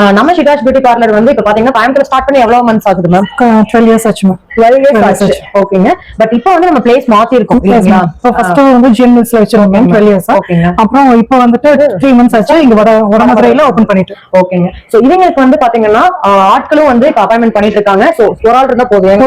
ஆஹ் நம்ம சிகாஷ் beauty parlour வந்து இப்ப பாத்தீங்கன்னா கோயம்புத்தூர் ஸ்டார்ட் பண்ணி எவ்வளவு மந்த்ஸ் ஆகுது மேம் டுவெல் இயர்ஸ் ஆச்சு மேம் டுவெல் ஆச்சு ஓகேங்க பட் இப்போ வந்து நம்ம பிளேஸ் மாத்தி இருக்கோம் இல்லைங்களா ஃபர்ஸ்ட் வந்து ஜிஎம் மில்ஸ்ல வச்சிருக்கோம். டுவெல் இயர்ஸ் ஓகேங்க அப்புறம் இப்போ வந்துட்டு த்ரீ மந்த்ஸ் ஆச்சு. இங்க வட வடமதுரையில ஓபன் பண்ணிட்டு ஓகேங்க சோ இவங்களுக்கு வந்து பாத்தீங்கன்னா ஆட்களும் வந்து இப்ப அப்பாயின்மெண்ட் பண்ணிட்டு இருக்காங்க. சோ ஒரு ஆள் இருந்தா போதும்.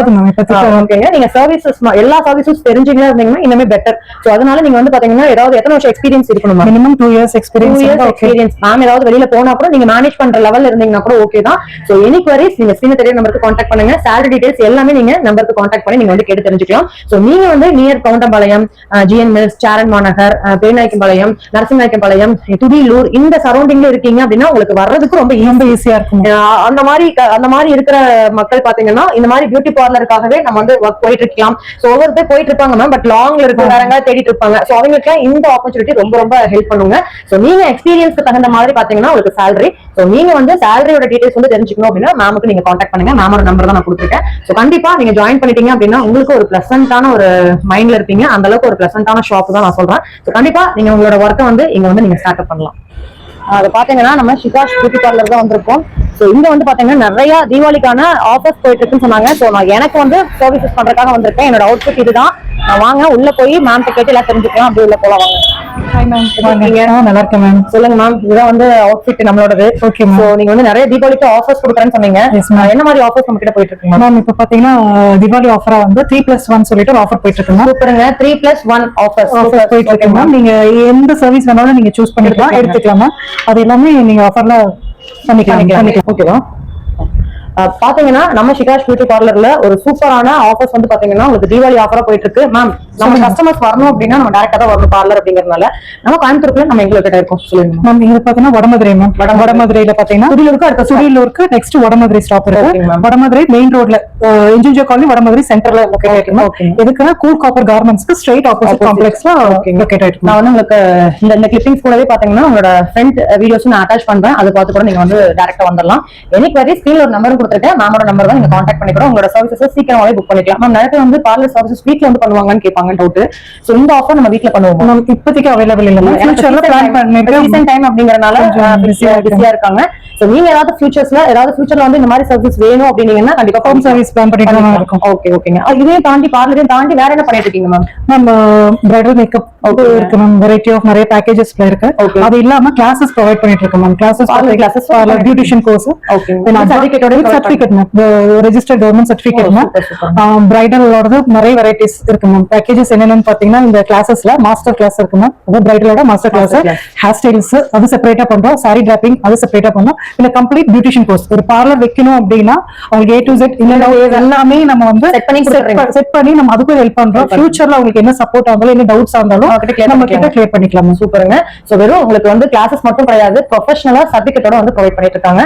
ஓகேங்க நீங்க சர்வீசஸ் எல்லா சர்வீசஸ் தெரிஞ்சீங்களா இருந்தீங்கன்னா இன்னுமே பெட்டர் சோ அதனால நீங்க வந்து பாத்தீங்கன்னா ஏதாவது எத்தனை வருஷம் எக்ஸ்பீரியன்ஸ் இருக்கணும் ma'am minimum two years two experience years okay experience ma'am ஏதாவது வெளியில போனா கூட நீங்க மேனேஜ் பண்ற லெவல்ல இருந்தீங்கன்னா கூட ஓகே தான். சோ எனி queries நீங்க ஸ்கிரீன் தெரிய நம்பருக்கு காண்டாக்ட் பண்ணுங்க. Salary டீடைல்ஸ் எல்லாமே நீங்க நம்பருக்கு காண்டாக்ட் பண்ணி நீங்க வந்து கேட்டு தெரிஞ்சுக்கலாம். சோ நீங்க வந்து நியர் கவுண்டம்பாளையம் ஜிஎன் மில்ஸ் சாரன் மாநகர் பேநாயக்கம்பாளையம் நரசிம்நாயக்கம்பாளையம் துடியலூர் இந்த சரௌண்டிங்ல இருக்கீங்க அப்படின்னா உங்களுக்கு வர்றதுக்கு ரொம்ப ரொம்ப ஈஸியா இருக்கும். அந்த மாதிரி அந்த மாதிரி இருக்கிற மக்கள் பாத்தீங்கன்னா இந்த மாதிரி பியூட்டி பார்லருக்காகவே நம்ம வந்து ஒர்க் போயிட்டு இருக்கலாம் சோ ஒவ்வொரு பேர் போயிட்டு இருப்பாங்க மேம் பட் லாங்ல இருக்கு வேற தேடிட்டு இருப்பாங்க. சோ அவங்களுக்கு இந்த ஆப்பர்ச்சுனிட்டி ரொம்ப ரொம்ப ஹெல்ப் பண்ணுங்க. சோ நீங்க எக்ஸ்பீரியன்ஸ்க்கு தகுந்த மாதிரி பாத்தீங்கன்னா உங்களுக்கு சேலரி சோ நீங்க வந்து சேலரியோட டீடைல்ஸ் வந்து தெரிஞ்சுக்கணும் அப்படின்னா மேமுக்கு நீங்க காண்டாக்ட் பண்ணுங்க. மேமோட நம்பர் தான் நான் கொடுத்துருக்கேன். சோ கண்டிப்பா நீங்க ஜாயின் பண்ணிட்டீங்க அப்படின்னா உங்களுக்கு ஒரு பிளசண்டான ஒரு மைண்ட்ல இருப்பீங்க. அந்த அளவுக்கு ஒரு பிளசன்டான ஷாப் தான் நான் சொல்றேன். கண்டிப்பா நீங்க உங்களோட ஒர்க்கை வந்து இங்க வந்து நீங்க ஸ்டார்ட் அப் பண்ணலாம். அது பாத்தீங்கன்னா நம்ம சிகாஷ் பியூட்டி பார்லர் தான் வந்திருக்கோம். சோ இங்க வந்து பாத்தீங்கன்னா நிறைய தீபாவளிக்கான ஆஃபர்ஸ் போயிட்டு இருக்குன்னு சொன்னாங்க. ஸோ நான் எனக்கு வந்து சர்வீசஸ் பண்றதுக்காக வந்திருக்கேன். என்னோட அவுட்ஃபிட் இதுதான். நான் வாங்க உள்ள போய் மேம் கேட்டு எல்லாம் தெரிஞ்சுக்கலாம். அப்படி உள்ள போலாம் வாங்க. ஹாய் மேம் நல்லா இருக்கேன் மேம் சொல்லுங்க மேம் இதுதான் வந்து அவுட்ஃபிட் நம்மளோடது. ஓகே மேம் நீங்க வந்து நிறைய தீபாவளிக்கு ஆஃபர்ஸ் கொடுக்குறேன்னு சொன்னீங்க. என்ன மாதிரி ஆஃபர்ஸ் நம்ம கிட்ட போயிட்டு இருக்கு மேம் இப்போ பாத்தீங்கன்னா தீபாவளி ஆஃபரா வந்து த்ரீ பிளஸ் ஒன் சொல்லிட்டு ஒரு ஆஃபர் போயிட்டு இருக்கு சூப்பருங்க. த்ரீ பிளஸ் ஒன் ஆஃபர் போயிட்டு இருக்கு மேம் நீங்க எந்த சர்வீஸ் வேணாலும் நீங்க சூஸ் பண்ணிக்கலாம் எடுத்துக்கலாம். அது எல்லாமே நீங்க ஆஃபர்ல பண்ணிக்கலாம். பண்ணிக்கலாம். ஓகேவா பாத்தீங்கன்னா நம்ம ஷிகாஷ் பியூட்டி பார்லர்ல ஒரு சூப்பரான ஆஃபர்ஸ் வந்து பாத்தீங்கன்னா உங்களுக்கு தீபாவளி ஆஃபரா போயிட்டு இருக்கு மேம் நம்ம கஸ்டமர்ஸ் வரணும் அப்படின்னா நம்ம டேரக்டா தான் வரணும் பார்லர் அப்படிங்கறதுனால. நம்ம கோயம்புத்தூர்ல நம்ம எங்க கிட்ட இருக்கோம். சொல்லுங்க. மேம் இது பாத்தீங்கன்னா வடமதுரை மேம் வடமதுரையில பாத்தீங்கன்னா துடியலூருக்கு அடுத்த சுடியலூருக்கு நெக்ஸ்ட் வடமதுரை ஸ்டாப் இருக்கு. வடமதுரை மெயின் ரோட்ல இன்ஜினியர் காலனி வடமதுரை சென்டர்ல லொகேட் ஆயிருக்கு. எதுக்குன்னா கூல் காப்பர் கார்மெண்ட்ஸ்க்கு ஸ்ட்ரைட் ஆப்போசிட். காம்ப்ளெக்ஸ்ல. லொகேட் ஆயிருக்கு நான் வந்து உங்களுக்கு இந்த இந்த கிளிப்பிங்ஸ் கூடவே பாத்தீங்கன்னா உங்களோட ஃப்ரண்ட் வீடியோஸ் நான் அட்டாச் பண்றேன். அதை பார்த்து கூட நீங்க வந்து டேரக்டா வந்துடலாம். எனக்கு வரை ஸ்கிரீன்ல ஒரு நம்பர் கொடுத்துருக்கேன். மேமோட நம்பர் தான் நீங்க காண்டாக்ட் பண்ணிக்கிறோம் உங்களோட சர்வீசஸ் சீக்கிரமாவே புக் பண்ணிக்கலாம். மேம் நிறைய வந்து பார்லர் சர்வீசஸ் வீட்ல வந்து பண்ணுவாங்கன்னு கேட்பாங்க டவுட் சோ இந்த ஆஃபர் நம்ம வீட்ல பண்ணுவோம்? நமக்கு இப்போதைக்கு அவைலபிள் இல்ல மேம் ஃபியூச்சர்ல பிளான் பண்ணிட்டு ரீசென்ட் டைம் அப்படிங்கறனால பிஸியா இருக்காங்க. சோ நீங்க ஏதாவது ஃபியூச்சர்ஸ்ல ஏதாவது ஃபியூச்சர்ல வந்து இந்த மாதிரி சர்வீஸ் வேணும் அப்படின்னீங்கன்னா கண்டிப்பா ஹோம் சர்வீஸ் பிளான் பண்ணிட்டு இருக்கும். ஓகே ஓகேங்க இதையும் தாண்டி பார்லரையும் தாண்டி வேற என்ன பண்ணிட்டு இருக்கீங்க மேம் நம்ம பிரைடல் மேக்கப் இருக்கு மேம் வெரைட்டி ஆஃப் நிறைய பேக்கேஜஸ்ல இருக்கு. அது இல்லாம கிளாஸஸ் ப்ரொவைட் பண்ணிட்டு இருக்கோம் ma'am classes parlour beautician course Okay. Certificate ma'am registered government certificate ma'am. பிரைடலோடது நிறைய வெரைட்டிஸ் இருக்கு மேம் பேக்கேஜஸ் என்னென்னு பாத்தீங்கன்னா இந்த கிளாஸஸ்ல மாஸ்டர் கிளாஸ் இருக்கு மேம் பிரைடலோட மாஸ்டர் கிளாஸ். ஹேர் ஸ்டைல்ஸ் அது செப்பரேட்டா பண்றோம். சாரி டிராப்பிங் அது செப்பரேட்டா பண்றோம். இல்ல கம்ப்ளீட் பியூட்டிஷியன் கோர்ஸ் ஒரு பார்லர் வைக்கணும் அப்படின்னா அவங்களுக்கு ஏ டு செட் இல்ல எல்லாமே நம்ம வந்து. செட் பண்ணி நம்ம அதுக்கும் ஹெல்ப் பண்றோம். ஃபியூச்சர்ல அவங்களுக்கு என்ன சப்போர்ட் ஆகுதோ என்ன டவுட்ஸ் clear நம்ம கிட்ட. கிளியர் பண்ணிக்கலாம். சூப்பருங்க. சோ வெறும் உங்களுக்கு வந்து கிளாஸஸ் மட்டும் கிடையாது. ப்ரொஃபஷனலா சர்டிபிகேட்டோட வந்து ப்ரொவைட் பண்ணிட்டு இருக்காங்க.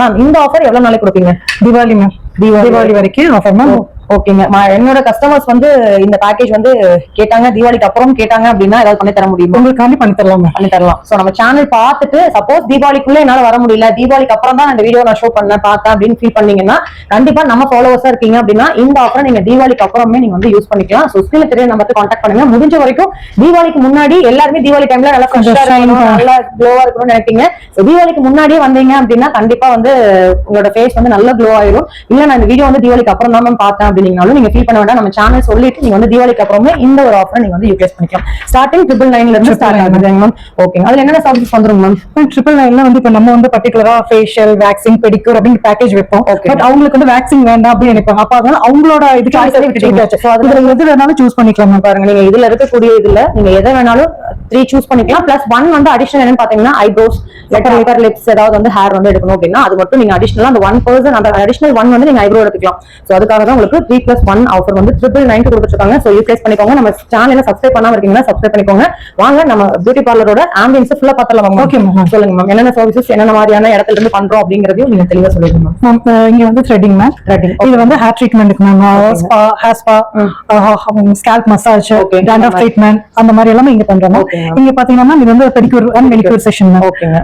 மேம் இந்த ஆஃபர் எவ்வளவு நாளைக்கு கொடுப்பீங்க? தீபாவளி மேம் தீபாவளி வரைக்கும் ஆஃபர் மேம் ஓகேங்க. என்னோட கஸ்டமர்ஸ் வந்து இந்த பேக்கேஜ் வந்து கேட்டாங்க தீபாவளிக்கு அப்புறம் கேட்டாங்க அப்படின்னா ஏதாவது பண்ணி தர முடியுமா? உங்களுக்காண்டி பண்ணி தரலாம் பண்ணி தரலாம். சோ நம்ம சேனல் பார்த்துட்டு சப்போஸ் தீபாவளிக்குள்ள என்னால வர முடியல தீபாவளிக்கு அப்புறம் தான் இந்த வீடியோ நான் ஷோ பண்ணேன் பார்த்தேன் அப்படின்னு ஃபீல் பண்ணீங்கன்னா கண்டிப்பா நம்ம ஃபாலோவர்ஸா இருக்கீங்க அப்படின்னா இந்த ஆஃபரை நீங்க தீபாவளிக்கு அப்புறமே நீங்க வந்து யூஸ் பண்ணிக்கலாம். சோ ஸ்கிரீன்ல தெரிய நமக்கு காண்டாக்ட் பண்ணுங்க. முடிஞ்ச வரைக்கும் தீபாவளிக்கு முன்னாடி எல்லாருமே தீபாவளி டைம்ல நல்லா ஃப்ரெஷ்ஷா இருக்கணும் நல்லா க்ளோவா இருக்கணும்னு நினைப்பீங்க. சோ தீபாவளிக்கு முன்னாடியே வந்தீங்க அப்படின்னா கண்டிப்பா வந்து உங்களோட ஃபேஸ் வந்து நல்ல க்ளோ ஆயிரும். இல்ல நான் இந்த வீடியோ வந்து தீபாவளிக்கு அப்புறம் தான் மேம் பார்த்தேன் அப்படின்னாலும் நீங்க ஃபீல் பண்ண வேண்டாம். நம்ம சேனல் சொல்லிட்டு நீங்க வந்து தீபாவளிக்கு அப்புறமே இந்த ஒரு ஆஃபரை நீங்க வந்து யூட்டிலைஸ் பண்ணிக்கலாம். ஸ்டார்டிங் ட்ரிபிள் நைன்ல இருந்து ஸ்டார்ட் ஆகுதுங்க மேம் ஓகே அதுல என்னென்ன சர்வீஸ் வந்துரும் மேம் ட்ரிபிள் நைன்ல வந்து இப்ப நம்ம வந்து பர்டிகுலரா ஃபேஷியல் வேக்சிங் பெடிக்யூர் அப்படின்னு பேக்கேஜ் வைப்போம். பட் அவங்களுக்கு வந்து வேக்சிங் வேண்டாம் அப்படின்னு நினைப்பாங்க அப்ப அதனால அவங்களோட இதுக்கு எது வேணாலும் சூஸ் பண்ணிக்கலாம் மேம் பாருங்க நீங்க இதுல இருக்கக்கூடிய இதுல நீங்க எதை வேணாலும் த்ரீ சூஸ் பண்ணிக்கலாம். பிளஸ் ஒன் வந்து அடிஷனல் என்னன்னு பாத்தீங்கன்னா ஐப்ரோஸ் லெட்டர் லெட்டர் லிப்ஸ் ஏதாவது வந்து ஹேர் வந்து எடுக்கணும் அப்படின்னா அது மட்டும் நீங்க அடிஷனலா அந்த ஒன் பர்சன் அந்த அடிஷனல் ஒன் வந்து நீங்க ஐப்ரோ எடுத்துக்கலாம். சோ அதுக்காக தான் உங்களுக்கு த்ரீ பிளஸ் ஒன் ஆஃபர் வந்து ட்ரிபிள் நைன் கொடுத்துருக்காங்க சோ யூட்டிலைஸ் பண்ணிக்கோங்க. நம்ம சேனல சப்ஸ்கிரைப் பண்ணாம இருக்கீங்கன்னா சப்ஸ்கிரைப் பண்ணிக்கோங்க. வாங்க நம்ம பியூட்டி பார்லரோட ஆம்பியன்ஸ் ஃபுல்லா பார்த்தலாம் Okay, ma'am. சொல்லுங்க மேம் என்னென்ன சர்வீசஸ் என்னென்ன மாதிரியான இடத்துல இருந்து பண்றோம் அப்படிங்கறதையும் நீங்க தெளிவா சொல்லிடுங்க மேம் மேம் இங்க வந்து த்ரெட்டிங் மேம் Threading, இது வந்து ஹேர் ட்ரீட்மெண்ட்டுக்கு ma'am spa hair spa scalp massage. Dandruff treatment அந்த மாதிரி எல்லாமே இங்க பண்றோம். இங்க பாத்தீங்கன்னா இது வந்து pedicure and manicure session ma'am ஓகேங்க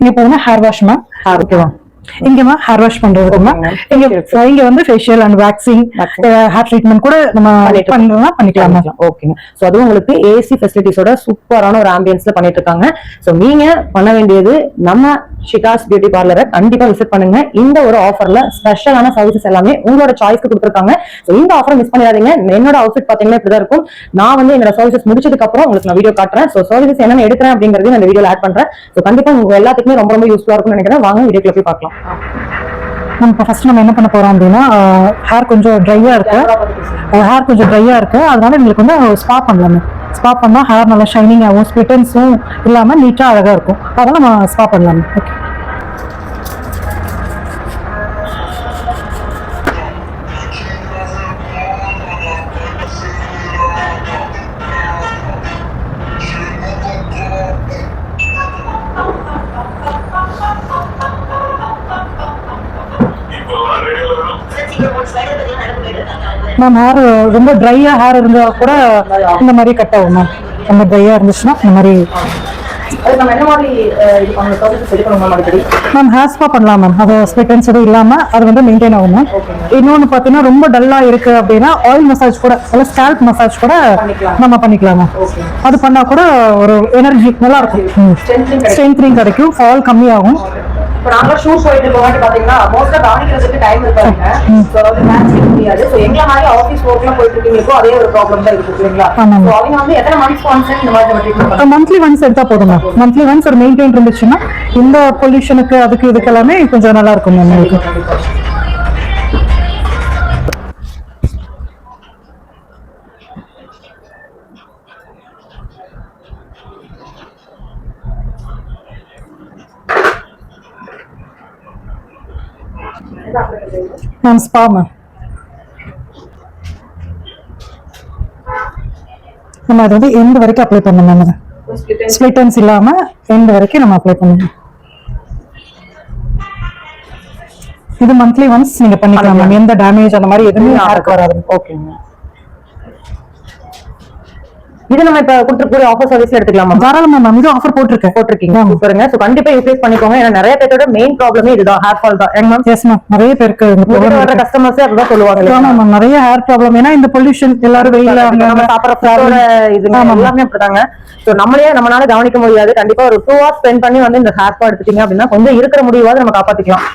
இங்க போனா ஹேர் வாஷ் மேம் ஓகேவா இங்க ஹேர் வாஷ் பண்றது மேம் இங்க இங்க வந்து facial and waxing. Hair treatment கூட நம்ம பண்ணலாம் பண்ணிக்கலாம். ஓகேங்க சோ அதுவும் உங்களுக்கு ஏசி ஃபெசிலிட்டிஸோட சூப்பரான ஒரு ஆம்பியன்ஸ்ல பண்ணிட்டு இருக்காங்க. சோ நீங்க பண்ண வேண்டியது நம்ம ஷிகாஸ் பியூட்டி பார்லரை கண்டிப்பா விசிட் பண்ணுங்க. இந்த ஒரு ஆஃபர்ல ஸ்பெஷலான சர்வீசஸ் எல்லாமே உங்களோட சாய்ஸ்க்கு கொடுத்துருக்காங்க. சோ இந்த ஆஃபர் மிஸ் பண்ணிடாதீங்க. என்னோட அவுட்ஃபிட் பாத்தீங்கன்னா இப்படிதான் இருக்கும். நான் வந்து என்னோட சர்வீசஸ் முடிச்சதுக்கு அப்புறம் உங்களுக்கு நான் வீடியோ காட்டுறேன். சோ சர்வீசஸ் என்னென்ன எடுக்கிறேன் அப்படிங்கறதையும் இந்த வீடியோல ஆட் பண்றேன். சோ கண்டிப்பா உங்க எல்லாத்துக்குமே ரொம்ப ரொம்ப யூஸ்ஃபுல்லா இருக்கும்னு நினைக்கிறேன். வாங்க வீடியோக்குள்ள போய் பார்க்கலாம். நம்ம இப்போ ஃபர்ஸ்ட் நம்ம என்ன பண்ண போறோம் அப்படின்னா ஹேர் கொஞ்சம் ட்ரையா இருக்கு. ஹேர் கொஞ்சம் ட்ரையா இருக்கு. அதனால எங்களுக்கு வந்து ஸ்பா பண்ணலாமே. ஸ்பா பண்ணா ஹேர் நல்லா ஷைனிங் ஆகும் ஸ்பிட்டன்ஸும் இல்லாம நீட்டா அழகா இருக்கும். அதனால நம்ம ஸ்பா பண்ணலாமே. ஓகே மேம் ஹேர் ரொம்ப ட்ரையா ஹேர் இருந்தா கூட இந்த மாதிரி கட் ஆகும் மேம் ரொம்ப ட்ரையா இருந்துச்சுன்னா இந்த மாதிரி மேம் அடிக்கடி மேம் ஹேர் ஸ்பா பண்ணலாம் மேம் அது ஸ்பிட்டன்ஸ் எதுவும் இல்லாம அது வந்து மெயின்டைன் ஆகும் மேம் இன்னொன்னு பாத்தீங்கன்னா ரொம்ப டல்லா இருக்கு அப்படின்னா ஆயில் மசாஜ் கூட இல்ல ஸ்கேல்ப் மசாஜ் கூட. நம்ம பண்ணிக்கலாம் மேம் அது பண்ணா கூட ஒரு எனர்ஜி நல்லா இருக்கும். ஸ்ட்ரென்த்னிங் கிடைக்கும். ஃபால் கம்மியாகும். இப்போ நாங்க ஷூட் போயிட்டு போகாட்டி பாத்தீங்கன்னா மோஸ்டா கவனிக்கிறதுக்கு டைம் இருக்காங்க ஸோ வந்து மேட்ச் முடியாது. ஸோ எங்களை மாதிரி ஆஃபீஸ் ஒர்க்லாம் போயிட்டு இருக்கீங்களுக்கோ அதே ஒரு ப்ராப்ளம் தான் இருக்கு இல்லைங்களா ஆமாம். ஸோ அவங்க வந்து எத்தனை மந்த்ஸ் ஒன்ஸ் இந்த மாதிரி மந்த்லி ஒன்ஸ் எடுத்தா போதும். மந்த்லி ஒன்ஸ் ஒரு மெயின்டைன் இருந்துச்சுன்னா இந்த பொல்யூஷனுக்கு அதுக்கு இதுக்கு எல்லாமே கொஞ்சம் நல்லா இருக்கும் உங்களுக்கு. மேம் ஸ்பா மேம் நம்ம அது வந்து எந்த வரைக்கும் அப்ளை பண்ணணும் மேம் அதை ஸ்பிளிட்டன்ஸ் இல்லாம எந்த வரைக்கும் நம்ம அப்ளை பண்ணணும். இது மந்த்லி ஒன்ஸ் நீங்க பண்ணிக்கலாம் மேம் எந்த டேமேஜ் அந்த மாதிரி எதுவுமே ஹேருக்கு வராது. ஓகேங்க இது நம்ம இப்ப கொடுத்துருக்கூடிய ஆஃபர் சர்வீஸ்ல எடுத்துக்கலாமா? தாராளமா மேம் இது ஆஃபர் போட்டிருக்கேன். போட்டிருக்கீங்க. சூப்பருங்க. ஸோ கண்டிப்பா யூட்டிலைஸ் பண்ணிக்கோங்க. ஏன்னா நிறைய பேரோட மெயின் ப்ராப்ளமே இதுதான். ஹேர் ஃபால் தான். மேம் எஸ் மேம் நிறைய பேருக்கு வர. கஸ்டமர்ஸே அதுதான் சொல்லுவாங்க. மேம் நிறைய ஹேர் ப்ராப்ளம் ஏன்னா இந்த பொல்யூஷன் எல்லாரும் வெயில சாப்பிடுற இது எல்லாமே அப்படிதாங்க. ஸோ நம்மளே நம்மளால கவனிக்க முடியாது. கண்டிப்பா ஒரு டூ ஹவர்ஸ் ஸ்பெண்ட் பண்ணி வந்து இந்த ஹேர் ஸ்பா எடுத்துட்டீங்க அப்படின்னா கொஞ்சம் இருக்கிற முடிவாவது நம்ம காப்பாத்திக்கலாம்.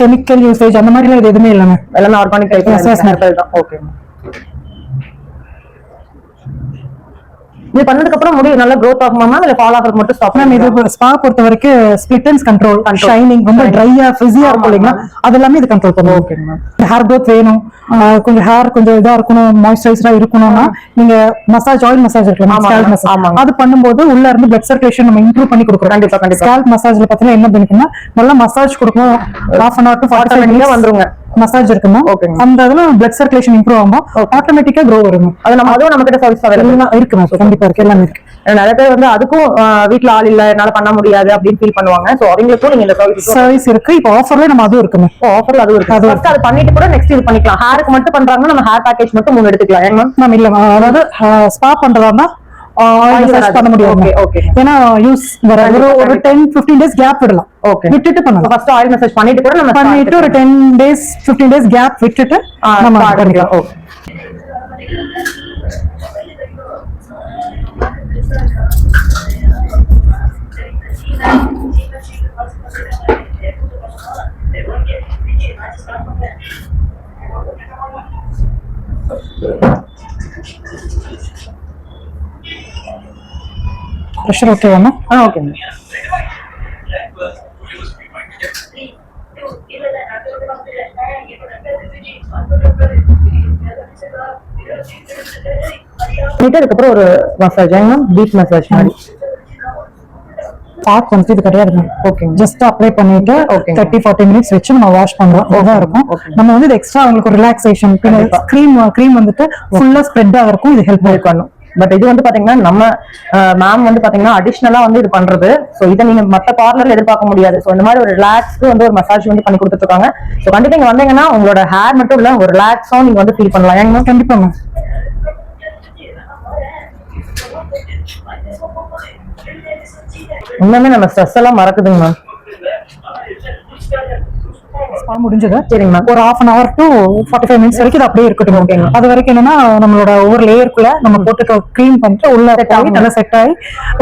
கெமிக்கல் யூசேஜ் அந்த மாதிரி இது எதுவுமே இல்லை மேம் எல்லாமே ஆர்கானிக் ஓகே இது பண்ணதுக்கு அப்புறம் முடி நல்லா growth ஆகுமா இல்ல ஃபால் ஆகிறது மட்டும் ஸ்டாப் மேம் இது ஸ்பா பொறுத்த வரைக்கும் ஸ்பிளிட்டன்ஸ் கண்ட்ரோல் ஷைனிங் ரொம்ப ட்ரையா ஃபிஸியா இருக்கும் இல்லைங்களா? அது எல்லாமே இது கண்ட்ரோல் பண்ணுவோம் ஓகே ஹேர் க்ரோத் வேணும். கொஞ்சம் ஹேர் கொஞ்சம் இதா இருக்கணும் மாய்ஸ்சரைசரா இருக்கணும்னா நீங்க மசாஜ் ஆயில் மசாஜ் இருக்கலாம் ஸ்கேல்ப் மசாஜ். அது பண்ணும்போது உள்ள இருந்து பிளட் சர்க்குலேஷன் நம்ம இம்ப்ரூவ் பண்ணி கொடுக்குறோம். கண்டிப்பா, கண்டிப்பா. ஸ்கேல்ப் மசாஜ்ல பாத்தீங்கன்னா என்ன பெனிஃபிட்னா நல்லா மசாஜ் கொடுக்கணும். Half an hour to forty ah வந்துருங்க. மசாஜ் இருக்குமா ma'am. அந்த இதுல பிளட் சர்க்குலேஷன் இம்ப்ரூவ் ஆகும். ஆட்டோமேட்டிக்கா க்ரோ வரும். அது நம்ம அதுவும் நம்ம கிட்ட சர்வீஸ் அவைலபிள் இருக்கு மேம் கண்டிப்பா இருக்கு. எல்லாமே இருக்கு. நிறைய பேர் வந்து அதுக்கும் வீட்ல ஆள் இல்ல என்னால பண்ண முடியாது அப்படின்னு ஃபீல் பண்ணுவாங்க. சோ அவங்களுக்கும் நீங்க இந்த சர்வீஸ் சர்வீஸ் இருக்கு. இப்போ ஆஃபர்ல நம்ம அதுவும் இருக்கு மேம் ஆஃபர்ல அதுவும் இருக்கு. அது பண்ணிட்டு கூட நெக்ஸ்ட் இது பண்ணிக்கலாம். ஹேருக்கு மட்டும் பண்றாங்கன்னா நம்ம ஹேர் பேக்கேஜ் மட்டும் மூணு எடுத்துக்கலாம். மேம் மேம் இல்ல. அதாவது ஸ்பா பண்றதா இருந்தா ஆயில் வராது. பண்ண okay. ஏன்னா யூஸ் வர ஒரு டென் பிப்டீன் டேஸ் கேப் விடலாம். ஓகே விட்டுட்டு பண்ணலாம். ஃபர்ஸ்ட் ஆயில் மெசேஜ் பண்ணிட்டு கூட நம்ம பண்ணிட்டு ஒரு ten days fifteen days gap விட்டுட்டு நம்ம நம்ம பண்ணிக்கலாம். Okay pressure ma'am ah okay பண்ணிட்டு அதுக்கப்புறம் ஒரு மசாஜ் மேம் டீப் மசாஜ் மாதிரி. பாக் வந்து இது கிடையாது மேம் ஓகேங்க ஜஸ்ட் அப்ளை பண்ணிட்டு Okay. தேர்ட்டி ஃபார்ட்டி மினிட்ஸ் வச்சு நம்ம வாஷ் பண்றோம். அதான் இருக்கும். நம்ம வந்து இது எக்ஸ்ட்ரா அவங்களுக்கு ரிலாக்ஸேஷன் க்ரீம் க்ரீம் வந்துட்டு ஃபுல்லா ஸ்ப்ரெட் ஆகிறக்கும் இது ஹெல்ப் பண்ணும். பட் இது வந்து பாத்தீங்கன்னா நம்ம மேம் வந்து பாத்தீங்கன்னா அடிஷ்னலா வந்து இது பண்றது. சோ இதை நீங்க மத்த பார்லர்ல எதிர்பார்க்க முடியாது. சோ இந்த மாதிரி ஒரு ரிலாக்ஸ்க்கு வந்து ஒரு மசாஜ் வந்து பண்ணி கொடுத்துட்டு இருக்காங்க. சோ கண்டிப்பா இங்க வந்தீங்கன்னா உங்களோட ஹேர் மட்டும் இல்ல ஒரு ரிலாக்ஸும் நீங்க வந்து ஃபீல் பண்ணலாம். ஏங்க கண்டிப்பா மேம் இன்னுமே நம்ம ஸ்ட்ரெஸ் எல்லாம் மறக்குதுங்க மேம் ஸ்பா முடிஞ்சது. சரிங்க மேம் ஒரு half an hour to forty five minutes வரைக்கும் இது அப்படியே இருக்கட்டும் ஓகேங்க. அது வரைக்கும் என்னன்னா நம்மளோட ஒவ்வொரு லேயருக்குள்ள நம்ம போட்டு க்ளீன் பண்ணிட்டு உள்ள போய் ஆகும். நல்லா செட் ஆகி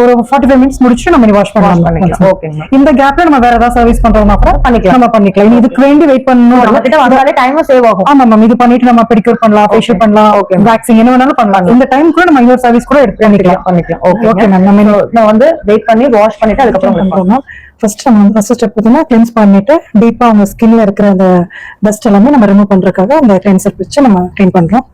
ஒரு ஃபார்ட்டி ஃபைவ் மினிட்ஸ் முடிச்சு நம்ம வாஷ். பண்ணலாம். ஓகேங்க மேம். இந்த கேப்ல நம்ம வேற ஏதாவது சர்வீஸ் பண்றோம்னா கூட பண்ணிக்கலாம். நம்ம பண்ணிக்கலாம். இதுக்கு வேண்டி வெயிட் பண்ணணும் வந்தாலே டைமும் சேவ் ஆகும். ஆமா மேம் இது பண்ணிட்டு நம்ம பெடிக்யூர் பண்ணலாம் ஃபேஷியல் பண்ணலாம் Okay. வேக்சிங் என்ன வேணாலும் பண்ணலாம். இந்த டைம் கூட நம்ம இன்னொரு சர்வீஸ் கூட எடுத்து பண்ணிக்கலாம். பண்ணிக்கலாம். ஓகே ஓகே மேம் நம்ம வந்து வெயிட் பண்ணி வாஷ் பண்ணிட்டு அதுக்கப்புறம் ஃபர்ஸ்ட் நம்ம வந்து ஃபர்ஸ்ட் ஸ்டெப் பார்த்தீங்கன்னா கிளென்ஸ் பண்ணிட்டு டீப்பா அவங்க ஸ்கின்ல இருக்கிற அந்த டஸ்ட் எல்லாமே நம்ம ரிமூவ் பண்றதுக்காக அந்த கிளென்சர் வச்சு நம்ம க்ளீன் பண்றோம்.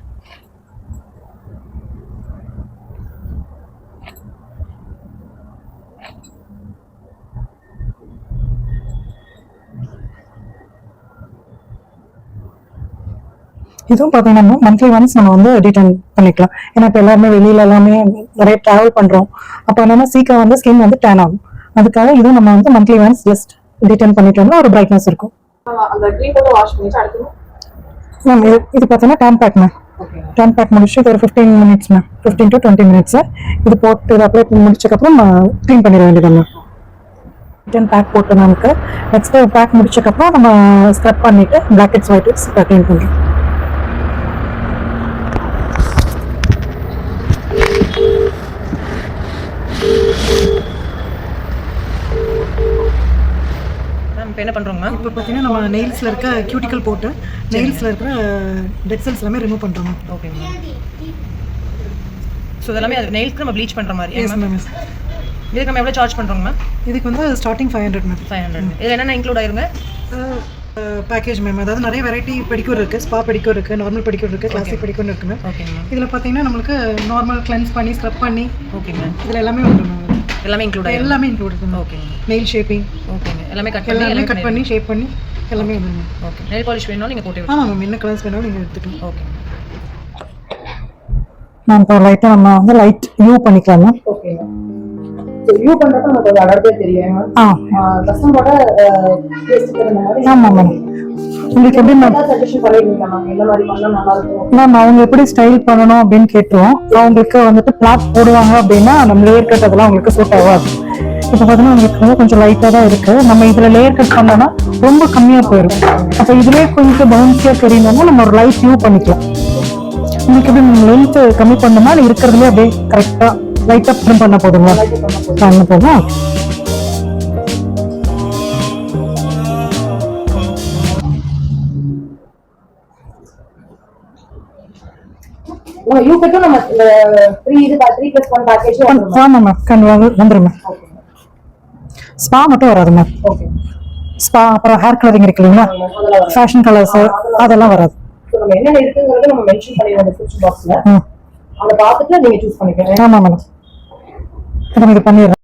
இதுவும் பார்த்தீங்கன்னா மந்த்லி ஒன்ஸ் நம்ம வந்து ரிட்டர்ன் பண்ணிக்கலாம். ஏன்னா இப்போ எல்லாருமே வெளியில எல்லாமே நிறைய டிராவல் பண்றோம். அப்போ என்னன்னா சீக்கிரம் வந்து ஸ்கின் வந்து டேன் ஆகும். அதுக்காக இதுவும் நம்ம வந்து மந்த்லி ஒன்ஸ் ஜஸ்ட் ரிட்டர்ன் பண்ணிட்டோம்னா ஒரு பிரைட்னஸ் இருக்கும். மேம் இது இது பார்த்தீங்கன்னா tan pack ma'am tan pack முடிச்சு இது ஒரு fifteen minutes ma'am fifteen to twenty minutes இது போட்டு இது அப்ளை பண்ணி முடிச்சக்கப்புறம் க்ளீன் பண்ணிட வேண்டியது மேம் ரிட்டர்ன் பேக் போட்டு நமக்கு நெக்ஸ்ட் பேக் முடிச்சக்கப்புறம் நம்ம ஸ்க்ரப் பண்ணிட்டு பிளாக்கெட்ஸ் ஒயிட்ஸ் க்ளீன் பண்ணுறோம் மேம் இப்போ என்ன பண்றோங்க மேம் இப்போ பார்த்தீங்கன்னா நம்ம நெயில்ஸில் இருக்க கியூட்டிக்கல் போட்டு நெயில்ஸில் இருக்கிற டெட் செல்ஸ் எல்லாமே ரிமூவ் பண்ணுறோம் ஓகேங்க ஸோ இதெல்லாமே அது நெயில்ஸ்க்கு நம்ம ப்ளீச் பண்ற மாதிரி எஸ் மேம் இதுக்கு நம்ம எவ்வளோ சார்ஜ் பண்றோங்க மேம் இதுக்கு வந்து starting five hundred ma'am five hundred இது என்னென்ன இன்க்ளூட் ஆயிருங்க? பேக்கேஜ் மேம் அதாவது நிறைய வெரைட்டி பெடிக்யூர் இருக்குது ஸ்பா பெடிக்யூர் இருக்குது நார்மல் பெடிக்யூர் இருக்குது கிளாசிக் பெடிக்யூர் இருக்குது மேம் ஓகேங்க மேம் இதில் பார்த்தீங்கன்னா நம்மளுக்கு நார்மல் கிளென்ஸ் பண்ணி ஸ்க்ரப் பண்ணி ஓகே மேம் இதில் எல்லாமே உண்டு மேம் எல்லாமே இன்க்ளூட் எல்லாமே இன்க்ளூட் மேம் ஓகேங்க நெயில் ஷேப்பிங் ஓகேங்க எல்லாமே கட் பண்ணி எல்லாமே கட் பண்ணி ஷேப் பண்ணி எல்லாமே வந்து மேம் ஓகே நெயில் பாலிஷ் வேணும்னா நீங்கள் போட்டு ஆமாம் மேம் என்ன கலர்ஸ் வேணாலும் நீங்கள் எடுத்துக்கலாம். ஓகே நான் இப்போ லைட்டாக நம்ம வந்து லைட் யூ பண்ணிக்கலாம் மேம் ஓகே ஸோ வியூ பண்ணுறப்ப நமக்கு ஒரு அடர்த்தியே தெரியும். ஆ. கஸ்டமரோட டேஸ்ட் தகுந்த மாதிரி ஆமாம் மேம் உங்களுக்கு எப்படி மேம் அவங்க எப்படி ஸ்டைல் பண்ணணும் அப்படின்னு கேட்டுருவோம். அவங்களுக்கு வந்துட்டு பிளாட் போடுவாங்க அப்படின்னா நம்ம லேயர் கட் அதெல்லாம் அவங்களுக்கு சூட் ஆகாது. இப்போ பார்த்தீங்கன்னா உங்களுக்கு வந்து கொஞ்சம் லைட்டாக தான் இருக்கு. நம்ம இதில் லேயர் கட் பண்ணோம்னா ரொம்ப கம்மியாக போயிடும் அப்போ இதுலேயே கொஞ்சம் பவுன்ஸியாக தெரியணும்னா நம்ம ஒரு லைட் வியூ பண்ணிக்கலாம். உங்களுக்கு எப்படி லென்த் கம்மி பண்ணோம்னா இருக்கிறதுலே அப்படியே கரெக்டாக லைட்டாக ட்ரிம் பண்ண போதுங்களா பண்ண போதும்? யூ கட்டும் நம்ம த்ரீ இது த்ரீ பிளஸ் ஒன் பேக்கேஜ் ஆமாம் மேம் கண்டிப்பாக வந்துடும் மேம் ஸ்பா மட்டும் வராது மேம் ஸ்பா அப்புறம் ஹேர் கலரிங் இருக்கு இல்லைங்களா? ஃபேஷன் கலர்ஸ் அதெல்லாம் வராது. நம்ம என்னென்ன இருக்குங்கிறத நம்ம மென்ஷன் பண்ணிடுவோம் டிஸ்கிரிப்ஷன் பாக்ஸ்ல ம். அதை பார்த்துட்டு நீங்க சூஸ் பண்ணிக்கோங்க. ஆமாம் மேடம் நம்ம இது பண்ணிடுறேன்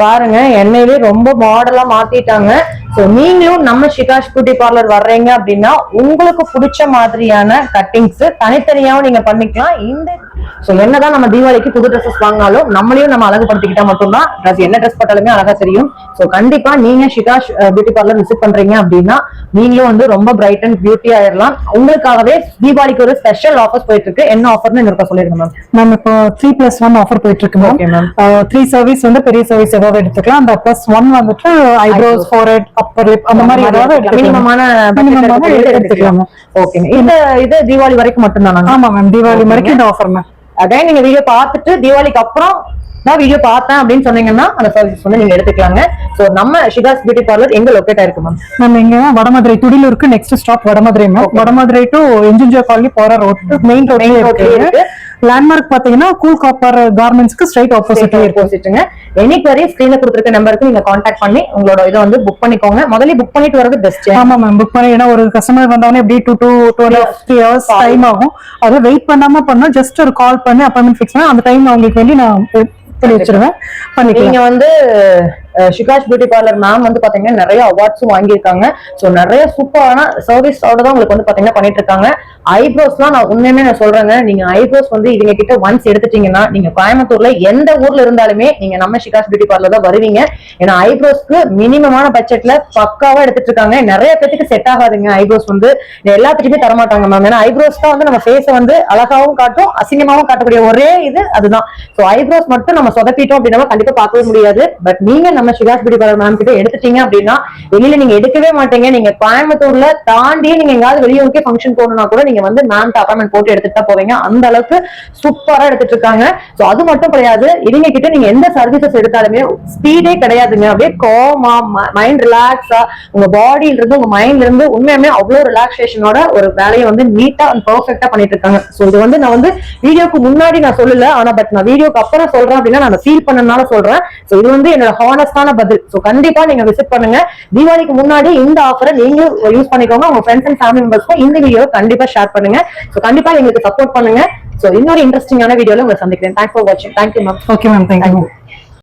பாருங்க எண்ணெயிலே ரொம்ப மாடலா மாத்திட்டாங்க. சோ நீங்களும் நம்ம ஷிகாஷ் பியூட்டி பார்லர் வர்றீங்க அப்படின்னா உங்களுக்கு பிடிச்ச மாதிரியான கட்டிங்ஸ் தனித்தனியாவும் நீங்க பண்ணிக்கலாம். இந்த சோ என்னதான் நம்ம தீபாவளிக்கு புது ட்ரெஸ்ஸஸ் வாங்கினாலும் நம்மளையும் நம்ம அழகுபடுத்திக்கிட்டா மட்டும்தான். ட்ரெஸ் என்ன ட்ரெஸ் போட்டாலுமே அழகா தெரியும். சோ கண்டிப்பா நீங்க ஷிகாஷ் பியூட்டி பார்லர் விசிட் பண்றீங்க அப்படின்னா நீங்களும் வந்து ரொம்ப பிரைட் அண்ட் பியூட்டி ஆயிடலாம். உங்களுக்காகவே தீபாவளிக்கு ஒரு ஸ்பெஷல் ஆஃபர்ஸ் போயிட்டு இருக்கு என்ன ஆஃபர்னு இன்னொருக்கா சொல்லிருங்க மேம் மேம் இப்போ த்ரீ பிளஸ் ஒன் ஆஃபர் போயிட்டு இருக்கு. மேம் த்ரீ சர்வீஸ் வந்து பெரிய சர்வீஸ் ஏதாவது எடுத்துக்கலாம். அந்த பிளஸ் ஒன் வந்துட்டு ஐப்ரோஸ் ஃபோர்ஹெட் அப்பர் லிப் அந்த மாதிரி ஏதாவது எடுத்துக்கலாம். மினிமமான மினிமமான எடுத்துக்கலாம். ஓகே இந்த இது தீபாவளி வரைக்கும் மட்டும்தானா ஆமா மேம் தீபாவளி வரைக்கும் இந்த ஆஃபர் மேம் அதான் நீங்க வீடியோ பார்த்துட்டு தீபாவளிக்கு அப்புறம் நான் வீடியோ பார்த்தேன் அப்படின்னு சொன்னீங்கன்னா அந்த சர்வீஸ் வந்து நீங்க எடுத்துக்கலாங்க. சோ நம்ம ஷிகாஸ் பியூட்டி பார்லர் எங்க லொக்கேட் ஆயிருக்கு மேம் நம்ம இங்க Vadamadurai துடிலூருக்கு next stop Vadamadurai ma'am Vadamadurai to engineer colony போற ரோட் மெயின் இருக்கு. இருக்கு. லேண்ட்மார்க் பாத்தீங்கன்னா கூல் காப்பர் கார்மெண்ட்ஸ்க்கு ஸ்ட்ரைட் ஆப்போசிட்ல இருக்கு. ஆப்போசிட்டுங்க எனி query ஸ்கிரீன்ல கொடுத்துருக்க நம்பருக்கு நீங்க காண்டாக்ட் பண்ணி உங்களோட இதை வந்து புக் பண்ணிக்கோங்க. முதல்ல புக் பண்ணிட்டு வரது பெஸ்ட் ஆமா மேம் புக் பண்ணி ஏன்னா ஒரு கஸ்டமர் வந்தவொடனே எப்படி two two two and half three hours time ஆகும். அதை வெயிட் பண்ணாம பண்ணா ஜஸ்ட் ஒரு கால் பண்ணி அப்பாயின்மெண்ட் ஃபிக்ஸ் பண்ணி அந்த டைம் அவங்களுக்கு வேண்டி நான் பண்ணி வச்சிருவேன். பண்ணிக்கலாம். நீங்க வந்து ah, Shikha's beauty parlour ma'am வந்து பாத்தீங்கன்னா நிறைய அவார்ட்ஸும் வாங்கியிருக்காங்க. சோ நிறைய சூப்பரான சர்வீஸோட தான் உங்களுக்கு வந்து பாத்தீங்கன்னா பண்ணிட்டு இருக்காங்க ஐப்ரோஸ்லாம் நான் உண்மையுமே நான் சொல்றேங்க. நீங்க ஐப்ரோஸ் வந்து இவங்க கிட்ட ஒன்ஸ் எடுத்துட்டீங்கன்னா நீங்க கோயம்புத்தூர்ல எந்த ஊர்ல இருந்தாலுமே நீங்க நம்ம ஷிகாஷ் பியூட்டி பார்லர் தான் வருவீங்க. ஏன்னா ஐப்ரோஸ்க்கு மினிமமான பட்ஜெட்ல பக்காவா எடுத்துட்டு இருக்காங்க நிறைய பேத்துக்கு செட் ஆகாதுங்க ஐப்ரோஸ் வந்து. எல்லாத்துக்குமே தர மாட்டாங்க மேம் ஏன்னா ஐப்ரோஸ் தான் வந்து நம்ம ஃபேஸை வந்து அழகாவும் காட்டும் அசிங்கமாவும் காட்டக்கூடிய ஒரே இது அதுதான். ஸோ ஐப்ரோஸ் மட்டும் நம்ம சொதப்பிட்டோம் அப்படின்னா கண்டிப்பா பார்க்கவே முடியாது. பட் நீங்க நம்ம சிவாஸ் பியூட்டி பார்லர் மேம் கிட்ட எடுத்துட்டீங்க அப்படின்னா வெளியில நீங்க எடுக்கவே மாட்டீங்க. நீங்க கோயம்புத்தூர்ல தாண்டி நீங்க எங்காவது வெளியூருக்கே ஃபங்க்ஷன் போகணும்னா கூட நீங்க வந்து மேம் அப்பாயின்மெண்ட் போட்டு எடுத்துட்டு போவீங்க. அந்த அளவுக்கு சூப்பரா எடுத்துட்டு இருக்காங்க. சோ அது மட்டும் கிடையாது. இவங்க கிட்ட நீங்க எந்த சர்வீசஸ் எடுத்தாலுமே ஸ்பீடே கிடையாதுங்க. அப்படியே கோமா மைண்ட் ரிலாக்ஸா உங்க பாடியில இருந்து உங்க மைண்ட்ல இருந்து உண்மையுமே அவ்வளவு ரிலாக்ஸேஷனோட ஒரு வேலையை வந்து நீட்டா அண்ட் பர்ஃபெக்டா பண்ணிட்டு இருக்காங்க. சோ இது வந்து நான் வந்து வீடியோக்கு முன்னாடி நான் சொல்லல. ஆனா பட் நான் வீடியோக்கு அப்புறம் சொல்றேன் அப்படின்னா நான் ஃபீல் பண்ணனால சொல்றேன். சோ இது வந்து என்னோட ஹானஸ்டான பதில். சோ கண்டிப்பா நீங்க விசிட் பண்ணுங்க. தீபாவளிக்கு முன்னாடி இந்த ஆஃபரை நீங்களும் யூஸ் பண்ணிக்கோங்க. உங்க ஃப்ரெண்ட்ஸ் அண்ட் ஃபேமிலி மெம்பர்ஸ்க்கும் இந்த வீடியோ கண்டிப்பா ஷேர் பண்ணுங்க. சோ கண்டிப்பா எங்களுக்கு சப்போர்ட் பண்ணுங்க. சோ இன்னொரு இன்ட்ரெஸ்டிங்கான வீடியோல உங்களை சந்திக்கிறேன். தேங்க்ஸ் ஃபார் வாட்சிங் thank you ma'am okay ma'am thank you